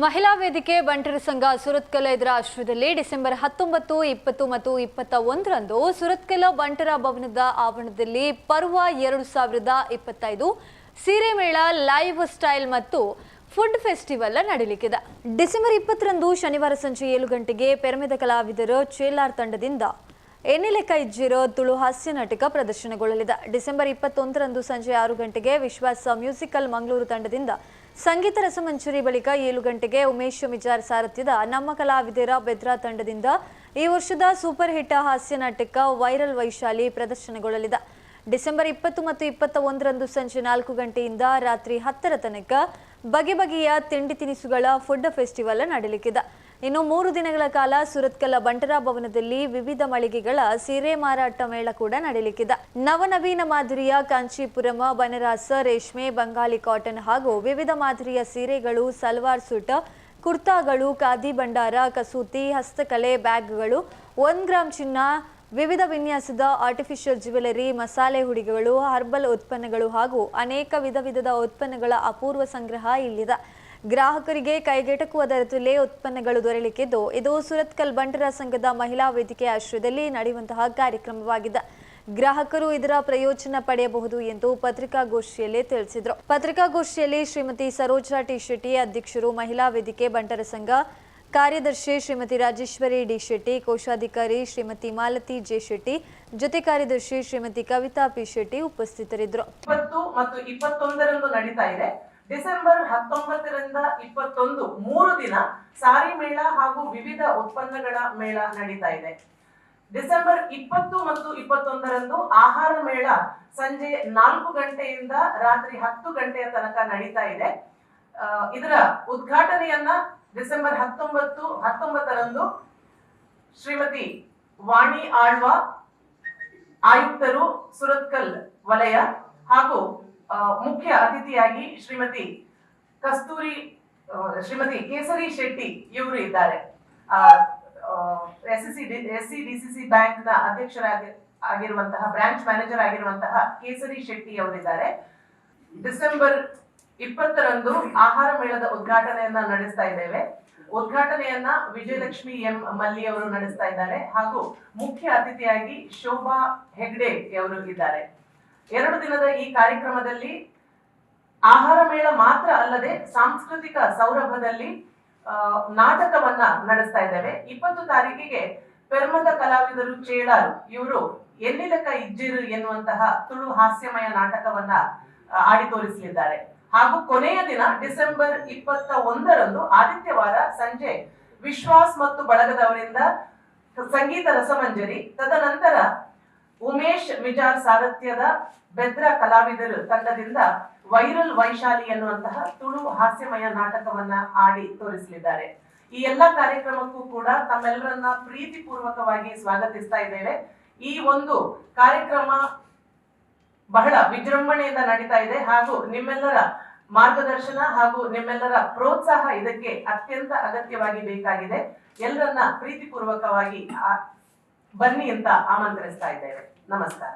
ಮಹಿಳಾ ವೇದಿಕೆ ಬಂಟರ ಸಂಘ ಸುರತ್ಕಲ ಇದರ ಆಶ್ರಯದಲ್ಲಿ ಡಿಸೆಂಬರ್ ಹತ್ತೊಂಬತ್ತು, ಇಪ್ಪತ್ತು ಮತ್ತು ಇಪ್ಪತ್ತ ಒಂದರಂದು ಸುರತ್ಕಲ ಬಂಟರ ಭವನದ ಆವರಣದಲ್ಲಿ ಪರ್ವ ಎರಡು ಸಾವಿರದ ಇಪ್ಪತ್ತೈದು ಸೀರೆ ಮೇಳ ಲೈವ್ ಸ್ಟೈಲ್ ಮತ್ತು ಫುಡ್ ಫೆಸ್ಟಿವಲ್ ನಡೀಲಿಕ್ಕಿದೆ. ಡಿಸೆಂಬರ್ ಇಪ್ಪತ್ತರಂದು ಶನಿವಾರ ಸಂಜೆ ಏಳು ಗಂಟೆಗೆ ಪೆರಮೆದ ಕಲಾವಿದರ ಚೇಲಾರ್ ತಂಡದಿಂದ ಎನ್ನೆಲೆಕ ಇಜ್ಜಿರೋ ತುಳು ಹಾಸ್ಯ ನಾಟಕ ಪ್ರದರ್ಶನಗೊಳ್ಳಲಿದೆ. ಡಿಸೆಂಬರ್ ಇಪ್ಪತ್ತೊಂದರಂದು ಸಂಜೆ ಆರು ಗಂಟೆಗೆ ವಿಶ್ವಾಸ ಮ್ಯೂಸಿಕಲ್ ಮಂಗಳೂರು ತಂಡದಿಂದ ಸಂಗೀತ ರಸಮಂಜರಿ ಬಳಿಕ ಏಳು ಗಂಟೆಗೆ ಉಮೇಶ್ ಮಿಜಾರ್ ಸಾರಥ್ಯದ ನಮ್ಮ ಕಲಾವಿದರ ಬೆದ್ರಾ ತಂಡದಿಂದ ಈ ವರ್ಷದ ಸೂಪರ್ ಹಿಟ್ ಹಾಸ್ಯ ನಾಟಕ ವೈರಲ್ ವೈಶಾಲಿ ಪ್ರದರ್ಶನಗೊಳ್ಳಲಿದೆ. ಡಿಸೆಂಬರ್ ಇಪ್ಪತ್ತು ಮತ್ತು ಇಪ್ಪತ್ತ ಒಂದರಂದು ಸಂಜೆ ನಾಲ್ಕು ಗಂಟೆಯಿಂದ ರಾತ್ರಿ ಹತ್ತರ ತನಕ ಬಗೆ ಬಗೆಯ ತಿಂಡಿ ತಿನಿಸುಗಳ ಫುಡ್ ಫೆಸ್ಟಿವಲ್ ನಡೆಯಲಿಕ್ಕಿದೆ. ಇನ್ನು ಮೂರು ದಿನಗಳ ಕಾಲ ಸುರತ್ಕಲ ಬಂಟರ ಭವನದಲ್ಲಿ ವಿವಿಧ ಮಳಿಗೆಗಳ ಸೀರೆ ಮಾರಾಟ ಮೇಳ ಕೂಡ ನಡೆಯಲಿಕ್ಕಿದೆ ನವನವೀನ ಮಾದರಿಯ ಕಾಂಚೀಪುರಮ ಬನರಾಸ, ರೇಷ್ಮೆ, ಬಂಗಾಳಿ ಕಾಟನ್ ಹಾಗೂ ವಿವಿಧ ಮಾದರಿಯ ಸೀರೆಗಳು, ಸಲ್ವಾರ್ ಸೂಟ್, ಕುರ್ತಾಗಳು, ಖಾದಿ ಭಂಡಾರ, ಕಸೂತಿ, ಹಸ್ತಕಲೆ ಬ್ಯಾಗ್ಗಳು ಒನ್ ಗ್ರಾಮ್ ಚಿನ್ನ, ವಿವಿಧ ವಿನ್ಯಾಸದ ಆರ್ಟಿಫಿಷಿಯಲ್ ಜ್ಯುವೆಲರಿ ಮಸಾಲೆ ಹುಡಿಗಳು ಹರ್ಬಲ್ ಉತ್ಪನ್ನಗಳು ಹಾಗೂ ಅನೇಕ ವಿಧ ವಿಧದ ಉತ್ಪನ್ನಗಳ ಅಪೂರ್ವ ಸಂಗ್ರಹ ಇಲ್ಲಿದೆ. ಗ್ರಾಹಕರಿಗೆ ಕೈಗೆಟಕುವ ದರದಲ್ಲೇ ಉತ್ಪನ್ನಗಳು ದೊರೆಯಲಿಕ್ಕಿದ್ದು, ಇದು ಸುರತ್ಕಲ್ ಬಂಟರ ಸಂಘದ ಮಹಿಳಾ ವೇದಿಕೆ ಆಶ್ರಯದಲ್ಲಿ ನಡೆಯುವಂತಹ ಕಾರ್ಯಕ್ರಮವಾಗಿದೆ. ಗ್ರಾಹಕರು ಇದರ ಪ್ರಯೋಜನ ಪಡೆಯಬಹುದು ಎಂದು ಪತ್ರಿಕಾಗೋಷ್ಠಿಯಲ್ಲಿ ತಿಳಿಸಿದರು. ಪತ್ರಿಕಾಗೋಷ್ಠಿಯಲ್ಲಿ ಶ್ರೀಮತಿ ಸರೋಜಾ ಟಿ ಶೆಟ್ಟಿ, ಅಧ್ಯಕ್ಷರು ಮಹಿಳಾ ವೇದಿಕೆ ಬಂಟರ ಸಂಘ, ಕಾರ್ಯದರ್ಶಿ ಶ್ರೀಮತಿ ರಾಜೇಶ್ವರಿ ಡಿ ಶೆಟ್ಟಿ, ಕೋಶಾಧಿಕಾರಿ ಶ್ರೀಮತಿ ಮಾಲತಿ ಜೆ ಶೆಟ್ಟಿ, ಜೊತೆ ಕಾರ್ಯದರ್ಶಿ ಶ್ರೀಮತಿ ಕವಿತಾ ಪಿ ಶೆಟ್ಟಿ ಉಪಸ್ಥಿತರಿದ್ದರು. ಮತ್ತು ನಡೀತಾ ಇದೆ. ಡಿಸೆಂಬರ್ ಹತ್ತೊಂಬತ್ತರಿಂದ ಇಪ್ಪತ್ತೊಂದು, ಮೂರು ದಿನ ಸಾರಿ ಮೇಳ ಹಾಗೂ ವಿವಿಧ ಉತ್ಪನ್ನಗಳ ಮೇಳ ನಡೀತಾ ಇದೆ. ಡಿಸೆಂಬರ್ ಇಪ್ಪತ್ತು ಮತ್ತು ಇಪ್ಪತ್ತೊಂದರಂದು ಆಹಾರ ಮೇಳ ಸಂಜೆ ನಾಲ್ಕು ಗಂಟೆಯಿಂದ ರಾತ್ರಿ ಹತ್ತು ಗಂಟೆಯ ತನಕ ನಡೀತಾ ಇದೆ. ಇದರ ಉದ್ಘಾಟನೆಯನ್ನ ಡಿಸೆಂಬರ್ ಹತ್ತೊಂಬತ್ತು, ಹತ್ತೊಂಬತ್ತರಂದು ಶ್ರೀಮತಿ ವಾಣಿ ಆಳ್ವ, ಆಯುಕ್ತರು ಸುರತ್ಕಲ್ ವಲಯ ಹಾಗೂ ಮುಖ್ಯ ಅತಿಥಿಯಾಗಿ ಶ್ರೀಮತಿ ಕಸ್ತೂರಿ ಶ್ರೀಮತಿ ಕೇಸರಿ ಶೆಟ್ಟಿ ಇವರು ಇದ್ದಾರೆ. S C S C D C C ಬ್ಯಾಂಕ್ನ ಅಧ್ಯಕ್ಷರಾಗಿ, ಆಗಿರುವಂತಹ, ಬ್ರಾಂಚ್ ಮ್ಯಾನೇಜರ್ ಆಗಿರುವಂತಹ ಕೇಸರಿ ಶೆಟ್ಟಿ ಅವರಿದ್ದಾರೆ. ಡಿಸೆಂಬರ್ ಇಪ್ಪತ್ತರಂದು ಆಹಾರ ಮೇಳದ ಉದ್ಘಾಟನೆಯನ್ನ ನಡೆಸ್ತಾ ಇದ್ದೇವೆ. ಉದ್ಘಾಟನೆಯನ್ನ ವಿಜಯಲಕ್ಷ್ಮಿ ಎಂ ಮಲ್ಲಿ ಅವರು ನಡೆಸ್ತಾ ಇದ್ದಾರೆ. ಹಾಗೂ ಮುಖ್ಯ ಅತಿಥಿಯಾಗಿ ಶೋಭಾ ಹೆಗ್ಡೆ ಅವರು ಇದ್ದಾರೆ. ಎರಡು ದಿನದ ಈ ಕಾರ್ಯಕ್ರಮದಲ್ಲಿ ಆಹಾರ ಮೇಳ ಮಾತ್ರ ಅಲ್ಲದೆ ಸಾಂಸ್ಕೃತಿಕ ಸೌರಭದಲ್ಲಿ ನಾಟಕವನ್ನ ನಡೆಸ್ತಾ ಇದ್ದೇವೆ. ಇಪ್ಪತ್ತು ತಾರೀಕಿಗೆ ಪೆರ್ಮದ ಕಲಾವಿದರು ಚೇಳಾರು, ಇವರು ಎಲ್ಲಿಲಕ ಇಜ್ಜಿರು ಎನ್ನುವಂತಹ ತುಳು ಹಾಸ್ಯಮಯ ನಾಟಕವನ್ನ ಆಡಿ ತೋರಿಸಲಿದ್ದಾರೆ. ಹಾಗೂ ಕೊನೆಯ ದಿನ ಡಿಸೆಂಬರ್ ಇಪ್ಪತ್ತ ಒಂದರಂದು ಆದಿತ್ಯವಾರ ಸಂಜೆ ವಿಶ್ವಾಸ್ ಮತ್ತು ಬಳಗದವರಿಂದ ಸಂಗೀತ ರಸಮಂಜರಿ, ತದನಂತರ ಉಮೇಶ್ ಮಿಜಾರ್ ಸಾರಥ್ಯದ ಬೆದ್ರ ಕಲಾವಿದರು ತಂಡದಿಂದ ವೈರಲ್ ವೈಶಾಲಿ ಎನ್ನುವಂತಹ ತುಳು ಹಾಸ್ಯಮಯ ನಾಟಕವನ್ನ ಆಡಿ ತೋರಿಸಲಿದ್ದಾರೆ. ಈ ಎಲ್ಲ ಕಾರ್ಯಕ್ರಮಕ್ಕೂ ಕೂಡ ತಮ್ಮೆಲ್ಲರನ್ನ ಪ್ರೀತಿಪೂರ್ವಕವಾಗಿ ಸ್ವಾಗತಿಸ್ತಾ ಇದ್ದೇವೆ. ಈ ಒಂದು ಕಾರ್ಯಕ್ರಮ ಬಹಳ ವಿಜೃಂಭಣೆಯಿಂದ ನಡೀತಾ ಇದೆ ಹಾಗೂ ನಿಮ್ಮೆಲ್ಲರ ಮಾರ್ಗದರ್ಶನ ಹಾಗೂ ನಿಮ್ಮೆಲ್ಲರ ಪ್ರೋತ್ಸಾಹ ಇದಕ್ಕೆ ಅತ್ಯಂತ ಅಗತ್ಯವಾಗಿ ಬೇಕಾಗಿದೆ. ಎಲ್ಲರನ್ನ ಪ್ರೀತಿಪೂರ್ವಕವಾಗಿ ಬನ್ನಿ ಅಂತ ಆಮಂತ್ರಿಸ್ತಾ ಇದ್ದೇವೆ. नमस्कार